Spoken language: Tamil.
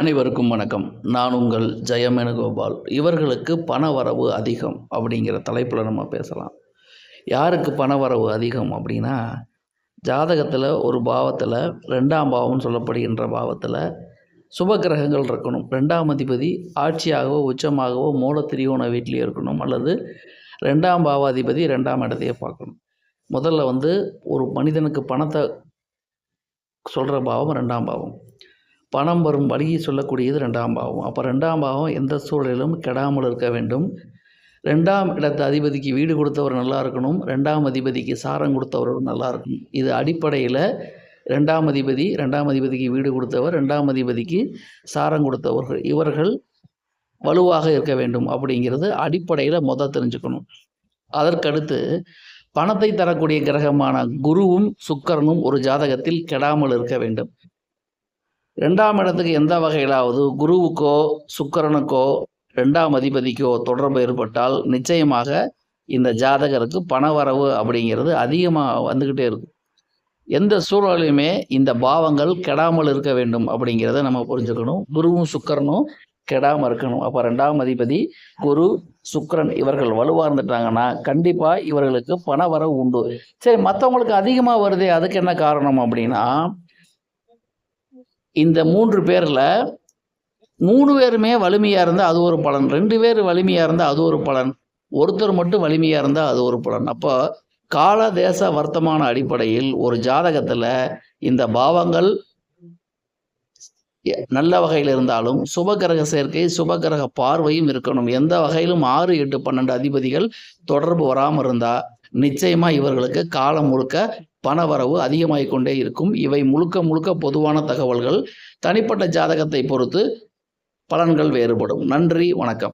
அனைவருக்கும் வணக்கம். நான் உங்கள் ஜெயமேனுகோபால். இவர்களுக்கு பண வரவு அதிகம் அப்படிங்கிற தலைப்பில் நம்ம பேசலாம். யாருக்கு பண வரவு அதிகம் அப்படின்னா ஜாதகத்தில் ஒரு பாவத்தில் ரெண்டாம் பாவம்னு சொல்லப்படுகின்ற பாவத்தில் சுப கிரகங்கள் இருக்கணும். ரெண்டாம் அதிபதி ஆட்சியாகவோ உச்சமாகவோ மூல திரியோண வீட்டிலேயே இருக்கணும். அல்லது ரெண்டாம் பாவாதிபதி ரெண்டாம் இடத்தையே பார்க்கணும். முதல்ல வந்து ஒரு மனிதனுக்கு பணத்தை சொல்கிற பாவம் ரெண்டாம் பாவம். பணம் வரும் வழியை சொல்லக்கூடியது ரெண்டாம் பாவம். அப்போ ரெண்டாம் பாவம் எந்த சூழலிலும் கெடாமல் இருக்க வேண்டும். ரெண்டாம் இடத்து அதிபதிக்கு வீடு கொடுத்தவர் நல்லா இருக்கணும். ரெண்டாம் அதிபதிக்கு சாரம் கொடுத்தவர் நல்லா இருக்கணும். இது அடிப்படையில் ரெண்டாம் அதிபதி ரெண்டாம் அதிபதிக்கு வீடு கொடுத்தவர் ரெண்டாம் அதிபதிக்கு சாரம் கொடுத்தவர்கள். இவர்கள் வலுவாக இருக்க வேண்டும் அப்படிங்கிறது அடிப்படையில் மொதல் தெரிஞ்சுக்கணும். அதற்கடுத்து பணத்தை தரக்கூடிய கிரகமான குருவும் சுக்கரனும் ஒரு ஜாதகத்தில் கெடாமல் இருக்க வேண்டும். ரெண்டாம் இடத்துக்கு எந்த வகையிலாவது குருவுக்கோ சுக்கரனுக்கோ ரெண்டாம் அதிபதிக்கோ தொடர்பு ஏற்பட்டால் நிச்சயமாக இந்த ஜாதகருக்கு பணவரவு அப்படிங்கிறது அதிகமாக வந்துக்கிட்டே இருக்கும் எந்த சூழலையுமே இந்த பாவங்கள் கெடாமல் இருக்க வேண்டும் அப்படிங்கிறத நம்ம புரிஞ்சுக்கணும். குருவும் சுக்கரனும் கெடாமல் இருக்கணும். அப்போ ரெண்டாம் அதிபதி குரு சுக்கரன் இவர்கள் வலுவாக இருந்துட்டாங்கன்னா கண்டிப்பாக இவர்களுக்கு பணவரவு உண்டு. சரி மற்றவங்களுக்கு அதிகமாக வருதே அதுக்கு என்ன காரணம் அப்படின்னா இந்த மூன்று பேரில் மூணு பேருமே வலிமையாக இருந்தால் அது ஒரு பலன். ரெண்டு பேர் வலிமையாக இருந்தால் அது ஒரு பலன். ஒருத்தர் மட்டும் வலிமையாக இருந்தால் அது ஒரு பலன். அப்போ கால தேச வர்த்தமான அடிப்படையில் ஒரு ஜாதகத்தில் இந்த பாவங்கள் எ- நல்ல வகையில் இருந்தாலும் சுபகிரக சேர்க்கை சுபகிரக பார்வையும் இருக்கணும். எந்த வகையிலும் ஆறு எட்டு பன்னெண்டு அதிபதிகள் தொடர்பு வராமல் இருந்தால் நிச்சயமாக இவர்களுக்கு காலம் முழுக்க பணவரவு அதிகமாகிக் கொண்டே இருக்கும். இவை முழுக்க முழுக்க பொதுவான தகவல்கள். தனிப்பட்ட ஜாதகத்தை பொறுத்து பலன்கள் வேறுபடும். நன்றி வணக்கம்.